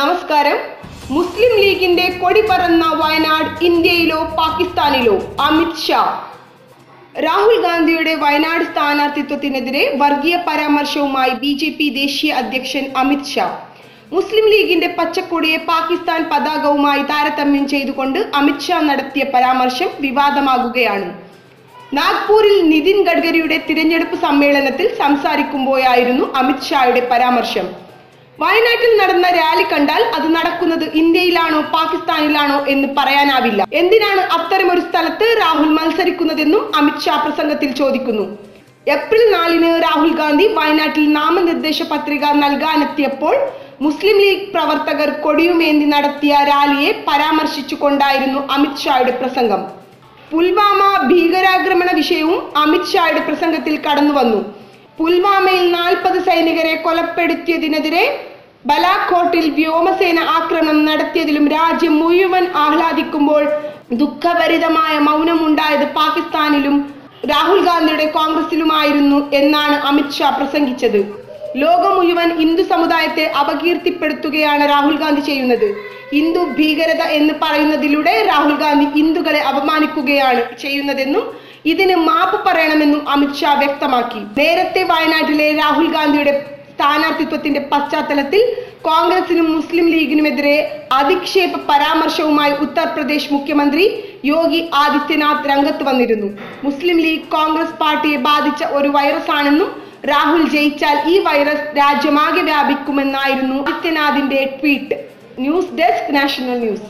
നമസ്കാരം. മുസ്ലിം ലീഗിന്റെ കൊടി പറന്ന വയനാട് ഇന്ത്യയിലോ പാകിസ്ഥാനിലോ അമിത് ഷാ. രാഹുൽ ഗാന്ധിയുടെ വയനാട് സ്ഥാനാർത്ഥിത്വത്തിനെതിരെ വർഗീയ പരാമർശവുമായി ബി ജെ പി ദേശീയ അധ്യക്ഷൻ അമിത് ഷാ. മുസ്ലിം ലീഗിന്റെ പച്ചക്കൊടിയെ പാകിസ്ഥാൻ പതാകവുമായി താരതമ്യം ചെയ്തുകൊണ്ട് അമിത് ഷാ നടത്തിയ പരാമർശം വിവാദമാകുകയാണ്. നാഗ്പൂരിൽ നിതിൻ ഗഡ്കരിയുടെ തിരഞ്ഞെടുപ്പ് സമ്മേളനത്തിൽ സംസാരിക്കുമ്പോഴായിരുന്നു അമിത് ഷായുടെ പരാമർശം. വയനാട്ടിൽ നടന്ന റാലി കണ്ടാൽ അത് നടക്കുന്നത് ഇന്ത്യയിലാണോ പാകിസ്ഥാനിലാണോ എന്ന് പറയാനാവില്ല. എന്തിനാണ് അത്തരമൊരു സ്ഥലത്ത് രാഹുൽ മത്സരിക്കുന്നതെന്നും അമിത്ഷാ പ്രസംഗത്തിൽ ചോദിക്കുന്നു. ഏപ്രിൽ നാലിന് രാഹുൽ ഗാന്ധി വയനാട്ടിൽ നാമനിർദ്ദേശ പത്രിക നൽകാനെത്തിയപ്പോൾ മുസ്ലിം ലീഗ് പ്രവർത്തകർ കൊടിയുമേന്തി നടത്തിയ റാലിയെ പരാമർശിച്ചുകൊണ്ടായിരുന്നു അമിത്ഷായുടെ പ്രസംഗം. പുൽവാമ ഭീകരാക്രമണ വിഷയവും അമിത്ഷായുടെ പ്രസംഗത്തിൽ കടന്നു വന്നു പുൽവാമയിൽ നാൽപ്പത് സൈനികരെ കൊലപ്പെടുത്തിയതിനെതിരെ ബലാക്കോട്ടിൽ വ്യോമസേന ആക്രമണം നടത്തിയതിലും രാജ്യം മുഴുവൻ ആഹ്ലാദിക്കുമ്പോൾ ദുഃഖഭരിതമായ മൗനമുണ്ടായത് പാകിസ്ഥാനിലും രാഹുൽ ഗാന്ധിയുടെ കോൺഗ്രസിലുമായിരുന്നു എന്നാണ് അമിത്ഷാ പ്രസംഗിച്ചത്. ലോകം മുഴുവൻ ഹിന്ദു സമുദായത്തെ അപകീർത്തിപ്പെടുത്തുകയാണ് രാഹുൽ ഗാന്ധി ചെയ്യുന്നത്. ഹിന്ദു ഭീകരത എന്ന് പറയുന്നതിലൂടെ രാഹുൽ ഗാന്ധി ഹിന്ദുക്കളെ അപമാനിക്കുകയാണ് ചെയ്യുന്നതെന്നും ഇതിന് മാപ്പ് പറയണമെന്നും അമിത്ഷാ വ്യക്തമാക്കി. നേരത്തെ വയനാട്ടിലെ രാഹുൽ ഗാന്ധിയുടെ സ്ഥാനാർത്ഥിത്വത്തിന്റെ പശ്ചാത്തലത്തിൽ കോൺഗ്രസിനും മുസ്ലിം ലീഗിനുമെതിരെ അധിക്ഷേപ പരാമർശവുമായി ഉത്തർപ്രദേശ് മുഖ്യമന്ത്രി യോഗി ആദിത്യനാഥ് രംഗത്ത് വന്നിരുന്നു. മുസ്ലിം ലീഗ് കോൺഗ്രസ് പാർട്ടിയെ ബാധിച്ച ഒരു വൈറസ് ആണെന്നും രാഹുൽ ജയിച്ചാൽ ഈ വൈറസ് രാജ്യമാകെ വ്യാപിക്കുമെന്നായിരുന്നു ആദിത്യനാഥിന്റെ tweet. News desk national news.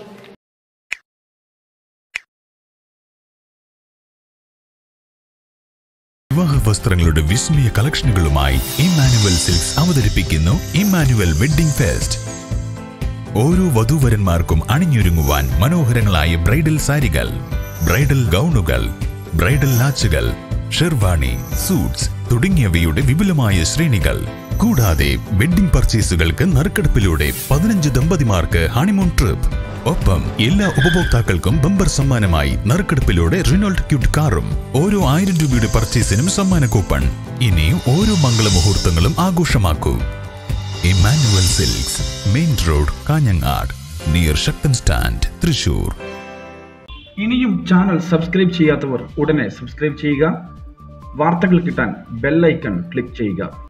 വസ്ത്രങ്ങളുടെ വിസ്മയ കളക്ഷനുകളുമായി ഇമ്മാനുവൽ സിൽക്സ് അവതരിപ്പിക്കുന്നു ഇമ്മാനുവൽ വെഡ്ഡിംഗ് ഫെസ്റ്റ്. ഓരോ വധുവരന്മാർക്കും അണിഞ്ഞൊരുങ്ങുവാൻ മനോഹരങ്ങളായ ബ്രൈഡൽ സാരികൾ ബ്രൈഡൽ ഗൗണുകൾ ബ്രൈഡൽ ലാച്ചുകൾ ഷെർവാണി സൂട്ട്സ് തുടങ്ങിയവയുടെ വിപുലമായ ശ്രേണികൾ. കൂടാതെ വെഡ്ഡിംഗ് പർച്ചേസുകൾക്ക് നറുക്കെടുപ്പിലൂടെ പതിനഞ്ച് ദമ്പതിമാർക്ക് ഹണിമൂൺ ട്രിപ്പ്. ഒപ്പം എല്ലാ ഉപഭോക്താക്കൾക്കും ബമ്പർ സമ്മാനമായി നറുക്കെടുപ്പിലൂടെ റിനോൾഡ് ക്യൂട്ട് കാറും ഓരോ ആയിരം രൂപയുടെ പർച്ചേസിനും സമ്മാന കൂപ്പൺ. ഇനി ഓരോ മംഗളമുഹൂർത്തങ്ങളും ആഘോഷമാക്കൂ. Emmanuel Silks main road Kanhangad near Sakthan stand Thrissur. ഇനിയും ചാനൽ സബ്സ്ക്രൈബ് ചെയ്യാത്തവർ ഉടനെ സബ്സ്ക്രൈബ് ചെയ്യുക. വാർത്തകൾ കിട്ടാൻ ബെല്ലൈക്കൺ ക്ലിക്ക് ചെയ്യുക.